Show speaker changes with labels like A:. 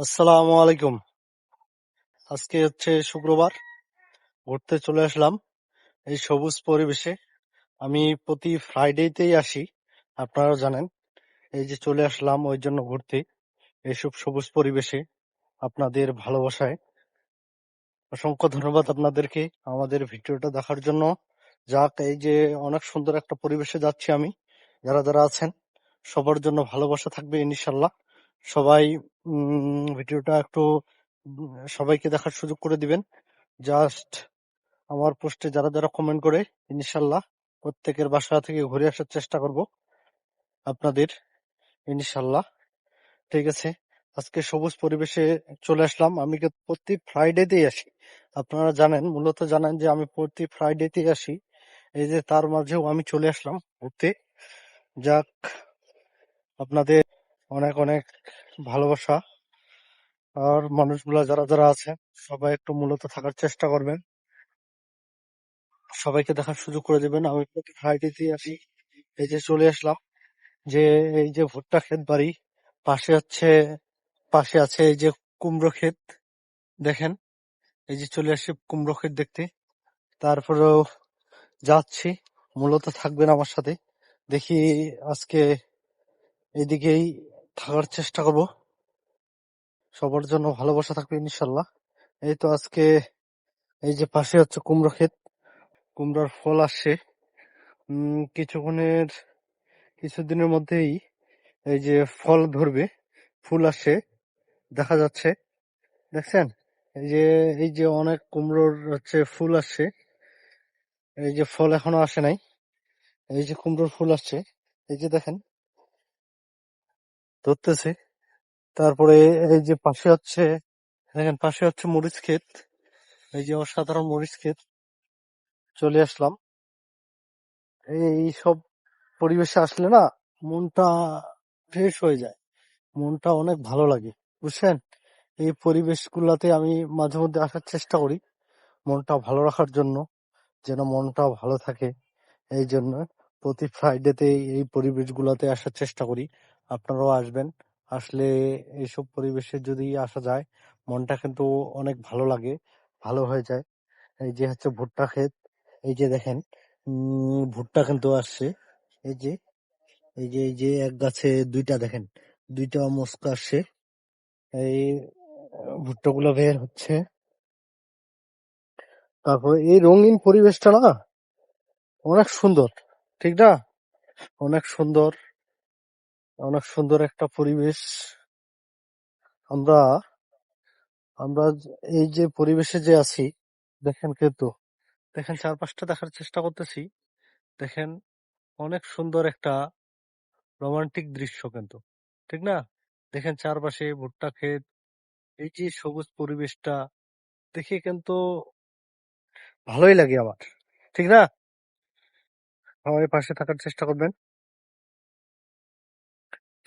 A: আসসালামু আলাইকুম। আজকে হচ্ছে শুক্রবার, ঘুরতে চলে আসলাম এই সবুজ পরিবেশে। আমি প্রতি ফ্রাইডেতেই আসি আপনারা জানেন। এই যে চলে আসলাম ওই জন্য ঘুরতে এইসব সবুজ পরিবেশে, আপনাদের ভালোবাসায়। অসংখ্য ধন্যবাদ আপনাদেরকে আমাদের ভিডিওটা দেখার জন্য। যাক, এই যে অনেক সুন্দর একটা পরিবেশে যাচ্ছি আমি। যারা যারা আছেন, সবার জন্য ভালোবাসা থাকবে ইনশাল্লাহ। সবাই ভিডিওটা একটু, সবাইকে দেখার সুযোগ করে দিবেন। জাস্ট আমার পোস্টে যারা যারা কমেন্ট করে, ইনশাল্লাহ প্রত্যেকের বাসা থেকে ঘুরে আসার চেষ্টা করব আপনাদের, ইনশাল্লাহ। ঠিক আছে? আজকে সবুজ পরিবেশে চলে আসলাম। আমি প্রতি ফ্রাইডেতেই আসি। আপনারা জানেন, মূলত জানেন যে আমি প্রতি ফ্রাইডেতেই আসি। এই যে তার মাঝেও আমি চলে আসলাম ঘুরতে। যাক, আপনাদের অনেক অনেক ভালোবাসা। আর মানুষগুলা যারা যারা আছে সবাই একটু মূলত থাকার চেষ্টা করবেন। সবাইকে দেখার সুযোগ করে দেবেন। আমি ফ্রাইডেতেই আসি এই যে চলে আসলাম। যে, এই যে ভুট্টা ক্ষেত বাড়ি, পাশে হচ্ছে, পাশে আছে এই যে কুমড়ো ক্ষেত, দেখেন। এই যে চলে আসি কুমড়ো ক্ষেত দেখতে। তারপরেও যাচ্ছি, মূলত থাকবেন আমার সাথে। দেখি আজকে এদিকেই থাকার চেষ্টা করব। সবার জন্য ভালোবাসা থাকবে ইনশাল্লাহ। এই তো আজকে এই যে পাশে হচ্ছে কুমড়ো ক্ষেত, কুমড়োর ফল আসছে। কিছুক্ষণের, কিছুদিনের মধ্যেই এই যে ফল ধরবে, ফুল আসছে, দেখা যাচ্ছে। দেখছেন? এই যে এই যে অনেক কুমড়োর হচ্ছে ফুল আসছে। এই যে ফল এখনও আসে নাই। এই যে কুমড়োর ফুল আসছে। এই যে দেখেন ধরতেছে। তারপরে এই যে পাশে হচ্ছে, দেখেন পাশে হচ্ছে মরিচ ক্ষেত। এই যে অসাধারণ মরিচ ক্ষেত। চলে আসলাম। এই সব পরিবেশে আসলে না, মনটা ফ্রেশ হয়ে যায়। মনটা অনেক ভালো লাগে, বুঝছেন? এই পরিবেশগুলোতে আমি মাঝে মধ্যে আসার চেষ্টা করি, মনটা ভালো রাখার জন্য, যেন মনটা ভালো থাকে। এই জন্য প্রতি ফ্রাইডেতে এই পরিবেশগুলোতে আসার চেষ্টা করি। আপনারাও আসবেন। আসলে এইসব পরিবেশে যদি আসা যায়, মনটা কিন্তু অনেক ভালো লাগে, ভালো হয়ে যায়। এই যে হচ্ছে ভুট্টা ক্ষেত, এই যে দেখেন ভুট্টা কিন্তু আসছে। এই যে এই যে এই যে এক গাছে দুইটা দেখেন, দুইটা মস্কা আসছে। এই ভুট্টা গুলো বের হচ্ছে। তারপর এই রঙিন পরিবেশটা না, অনেক সুন্দর, ঠিক না? অনেক সুন্দর। অনেক সুন্দর একটা পরিবেশ। আমরা আমরা এই যে পরিবেশে যে আছি, দেখেন কিন্তু, দেখেন চারপাশটা দেখার চেষ্টা করতেছি। দেখেন অনেক সুন্দর একটা রোমান্টিক দৃশ্য কিন্তু, ঠিক না? দেখেন চারপাশে ভুট্টা ক্ষেত, এই যে সবুজ পরিবেশটা, দেখে কিন্তু ভালোই লাগে আমার, ঠিক না? সবাই পাশে থাকার চেষ্টা করবেন।